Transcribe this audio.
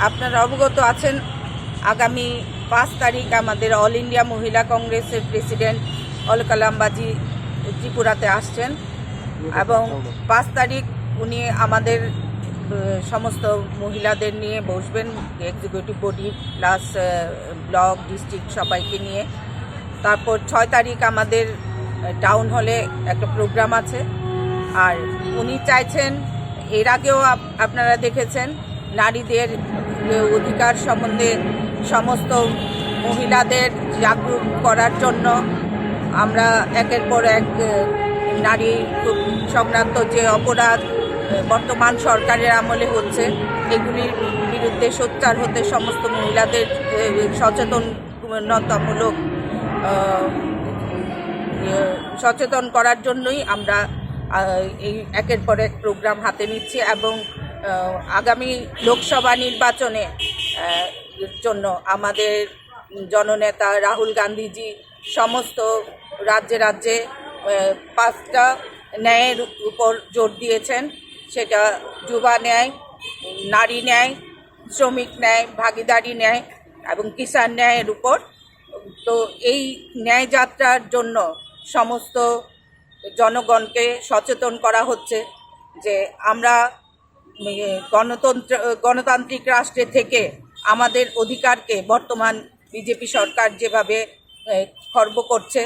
আপনারা অবগত আছেন, আগামী পাঁচ তারিখ আমাদের অল ইন্ডিয়া মহিলা কংগ্রেসের প্রেসিডেন্ট অল কালামবাজি ত্রিপুরাতে আসছেন এবং পাঁচ তারিখ উনি আমাদের সমস্ত মহিলাদের নিয়ে বসবেন executive body plus block district সবাইকে নিয়ে। তারপর ছয় তারিখ আমাদের টাউন হলে একটা প্রোগ্রাম আছে। আর উনি চাইছেন, এর আগেও আপ- আপনারা দেখেছেন নারীদের অধিকার সম্বন্ধে সমস্ত মহিলাদের জাগরুক করার জন্য আমরা একের পর এক নারী সংক্রান্ত যে অপরাধ বর্তমান সরকারের আমলে হচ্ছে, এগুলির বিরুদ্ধে সোচ্চার হতে সমস্ত মহিলাদের সচেতনতামূলক সচেতন করার জন্যই আমরা এই একের পর এক প্রোগ্রাম হাতে নিচ্ছি এবং আগামী লোকসভা নির্বাচনে জন্য আমাদের জননেতা রাহুল গান্ধীজি সমস্ত রাজ্যে রাজ্যে পাঁচটা ন্যায়ের উপর জোর দিয়েছেন। সেটা যুবা ন্যায়, নারী ন্যায়, শ্রমিক ন্যায়, ভাগিদারি ন্যায় এবং কিষাণ ন্যায়ের উপর। তো এই ন্যায় যাত্রার জন্য সমস্ত জনগণকে সচেতন করা হচ্ছে যে আমরা গণতন্ত্র গণতান্ত্রিক রাষ্ট্রে থেকে আমাদের অধিকারকে বর্তমান বিজেপি সরকার যেভাবে খর্ব করছে